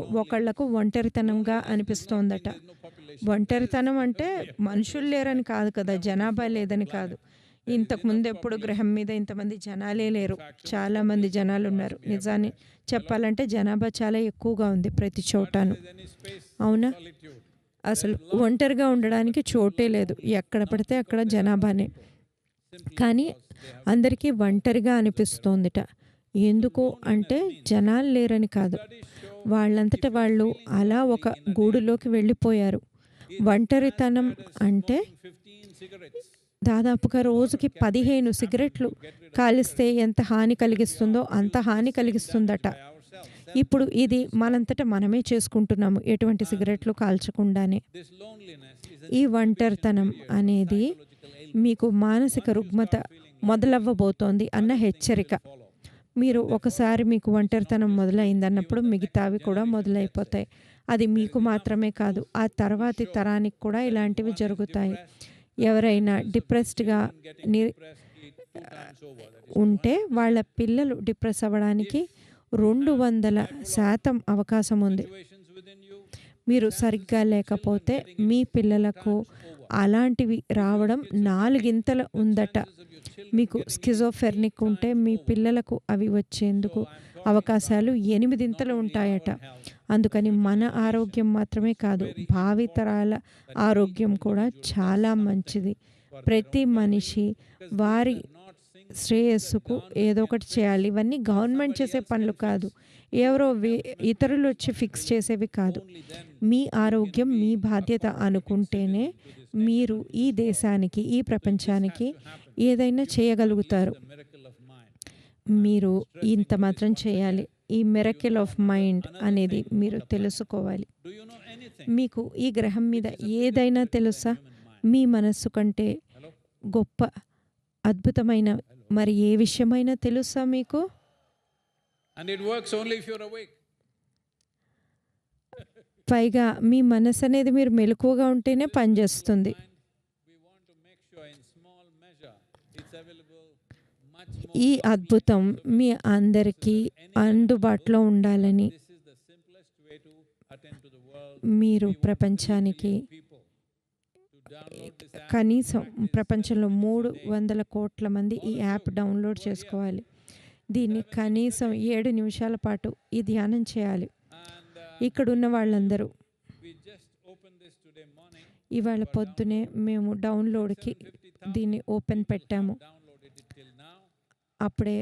ఒకళ్ళకు ఒంటరితనంగా అనిపిస్తోందట. ఒంటరితనం అంటే మనుషులు లేరని కాదు కదా జనాభా లేదని కాదు. ఇంతకుముందు ఎప్పుడు గ్రహం మీద ఇంతమంది జనాలే లేరు. చాలామంది జనాలు ఉన్నారు. నిజాన్ని చెప్పాలంటే జనాభా చాలా ఎక్కువగా ఉంది ప్రతి చోటను. అవునా? అసలు ఒంటరిగా ఉండడానికి చోటే లేదు. ఎక్కడ పడితే అక్కడ జనాభానే. కానీ అందరికీ ఒంటరిగా అనిపిస్తోందిట. ఎందుకు? అంటే జనాలు లేరని కాదు. వాళ్ళంతట వాళ్ళు అలా ఒక గూడులోకి వెళ్ళిపోయారు. ఒంటరితనం అంటే దాదాపుగా రోజుకి పదిహేను సిగరెట్లు కాలిస్తే ఎంత హాని కలిగిస్తుందో అంత హాని కలిగిస్తుందట. ఇప్పుడు ఇది మనంతట మనమే చేసుకుంటున్నాము ఎటువంటి సిగరెట్లు కాల్చకుండానే. ఈ ఒంటరితనం అనేది మీకు మానసిక రుగ్మత మొదలవ్వబోతోంది అన్న హెచ్చరిక. మీరు ఒకసారి మీకు ఒంటరితనం మొదలైందన్నప్పుడు మిగతావి కూడా మొదలైపోతాయి. అది మీకు మాత్రమే కాదు ఆ తర్వాతి తరానికి కూడా ఇలాంటివి జరుగుతాయి. ఎవరైనా డిప్రెస్డ్గా ఉంటే వాళ్ళ పిల్లలు డిప్రెస్ అవ్వడానికి రెండు వందల శాతం అవకాశం ఉంది. మీరు సరిగ్గా లేకపోతే మీ పిల్లలకు అలాంటివి రావడం నాలుగింతలు ఉందట. మీకు స్కిజోఫెర్నిక్ ఉంటే మీ పిల్లలకు అవి వచ్చేందుకు అవకాశాలు ఎనిమిదింతలు ఉంటాయట. అందుకని మన ఆరోగ్యం మాత్రమే కాదు భావితరాల ఆరోగ్యం కూడా చాలా మంచిది. ప్రతి మనిషి వారి శ్రేయస్సుకు ఏదో ఒకటి చేయాలి. ఇవన్నీ గవర్నమెంట్ చేసే పనులు కాదు. ఎవరో వే ఇతరులు వచ్చి ఫిక్స్ చేసేవి కాదు. మీ ఆరోగ్యం మీ బాధ్యత అనుకుంటేనే మీరు ఈ దేశానికి ఈ ప్రపంచానికి ఏదైనా చేయగలుగుతారు. మీరు ఇంత మాత్రం చేయాలి. ఈ మెరకిల్ ఆఫ్ మైండ్ అనేది మీరు తెలుసుకోవాలి. మీకు ఈ గ్రహం మీద ఏదైనా తెలుసా? మీ మనస్సు కంటే గొప్ప అద్భుతమైన మరి ఏ విషయమైనా తెలుసా మీకు? పైగా మీ మనసు అనేది మీరు మెలకువగా ఉంటేనే పనిచేస్తుంది ఈ అద్భుతం మీ అందరికీ అందుబాటులో ఉండాలని మీరు ప్రపంచానికి కనీసం ప్రపంచంలో మూడు వందల కోట్ల మంది ఈ యాప్ డౌన్లోడ్ చేసుకోవాలి. దీన్ని కనీసం ఏడు నిమిషాల పాటు ఈ ధ్యానం చేయాలి. ఇక్కడ ఉన్న వాళ్ళందరూ ఇవాళ పొద్దునే మేము డౌన్లోడ్కి దీన్ని ఓపెన్ పెట్టాము. అప్పుడే